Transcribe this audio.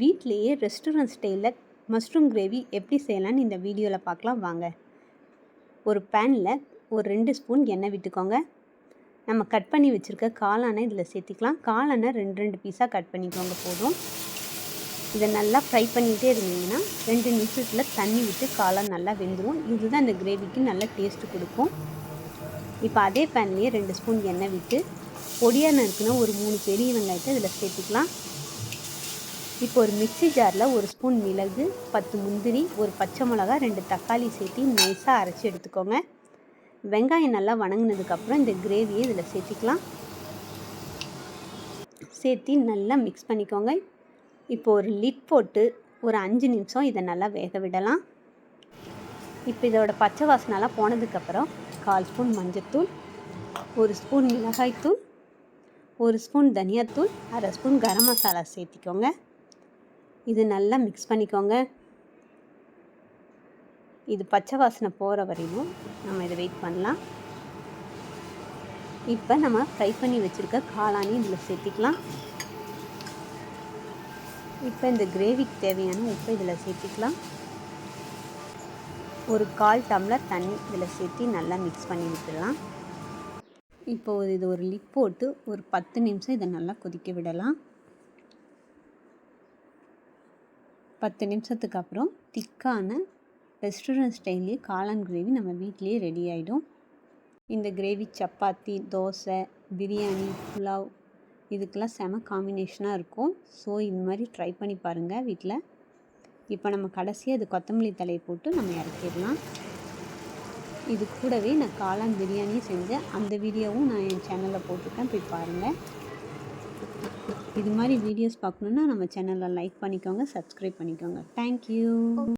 வீட்டிலேயே ரெஸ்டாரண்ட் ஸ்டைலில் mushroom gravy எப்படி செய்யலான்னு இந்த வீடியோவில் பார்க்கலாம் வாங்க. ஒரு பேனில் ஒரு ரெண்டு ஸ்பூன் எண்ணெய் விட்டுக்கோங்க. நம்ம கட் பண்ணி வச்சுருக்க காளானை இதில் சேர்த்திக்கலாம். காளானை ரெண்டு ரெண்டு பீஸாக கட் பண்ணிக்கோங்க போதும். இதை நல்லா ஃப்ரை பண்ணிகிட்டே இருந்தீங்கன்னா ரெண்டு நிமிஷத்தில் தண்ணி விட்டு காளான் நல்லா வெந்துடும் இதுதான் இந்த கிரேவிக்கு நல்ல டேஸ்ட்டு கொடுக்கும். இப்போ அதே பேன்லேயே ரெண்டு ஸ்பூன் எண்ணெய் விட்டு பொடியாக நறுக்குனா ஒரு மூணு பெரிய வெங்காயத்தை இதில் சேர்த்துக்கலாம். இப்போ ஒரு மிக்சி ஜாரில் ஒரு ஸ்பூன் மிளகு பத்து முந்திரி ஒரு பச்சை மிளகா ரெண்டு தக்காளி சேர்த்து நைஸாக அரைச்சி எடுத்துக்கோங்க. வெங்காயம் நல்லா வணங்கினதுக்கப்புறம் இந்த கிரேவியை இதில் சேர்த்திக்கலாம். சேர்த்து நல்லா மிக்ஸ் பண்ணிக்கோங்க. இப்போ ஒரு லிட் போட்டு ஒரு அஞ்சு நிமிஷம் இதை நல்லா வேக விடலாம். இப்போ இதோட பச்சை வாசனெல்லாம் போனதுக்கப்புறம் கால் ஸ்பூன் மஞ்சத்தூள் ஒரு ஸ்பூன் மிளகாய்த்தூள் ஒரு ஸ்பூன் தனியாத்தூள் அரை ஸ்பூன் கரம் மசாலா சேர்த்திக்கோங்க. இது நல்லா மிக்ஸ் பண்ணிக்கோங்க. இது பச்சை வாசனை போகிற வரையும் நம்ம இதை வெயிட் பண்ணலாம். இப்போ நம்ம ஃப்ரை பண்ணி வச்சுருக்க காளானி இதில் சேர்த்திக்கலாம். இப்போ இந்த கிரேவிக்கு தேவையான உப்பை இதில் சேர்த்திக்கலாம். ஒரு கால் டம்ளர் தண்ணி இதில் சேர்த்து நல்லா மிக்ஸ் பண்ணி விட்டுடலாம். இப்போ இது ஒரு லிப் போட்டு ஒரு பத்து நிமிஷம் இதை நல்லா கொதிக்க விடலாம். பத்து நிமிஷத்துக்கு அப்புறம் திக்கான ரெஸ்டாரண்ட் ஸ்டைல்லே காளான் கிரேவி நம்ம வீட்லேயே ரெடி ஆகிடும் இந்த கிரேவி சப்பாத்தி தோசை பிரியாணி புலாவ் இதுக்கெல்லாம் செம காம்பினேஷனாக இருக்கும். ஸோ இது மாதிரி ட்ரை பண்ணி பாருங்கள் வீட்டில் இப்போ நம்ம கடைசியாக அது கொத்தமல்லி தலையை போட்டு நம்ம இறக்கிடலாம். இது கூடவே நான் காளான் பிரியாணியும் செஞ்சேன். அந்த வீடியோவும் நான் என் சேனலில் போட்டிருக்கேன். போய் பாருங்கள் இது மாதிரி வீடியோஸ் பார்க்கணுன்னா நம்ம சேனலில் லைக் பண்ணிக்கோங்க சப்ஸ்கிரைப் பண்ணிக்கோங்க. தேங்க்யூ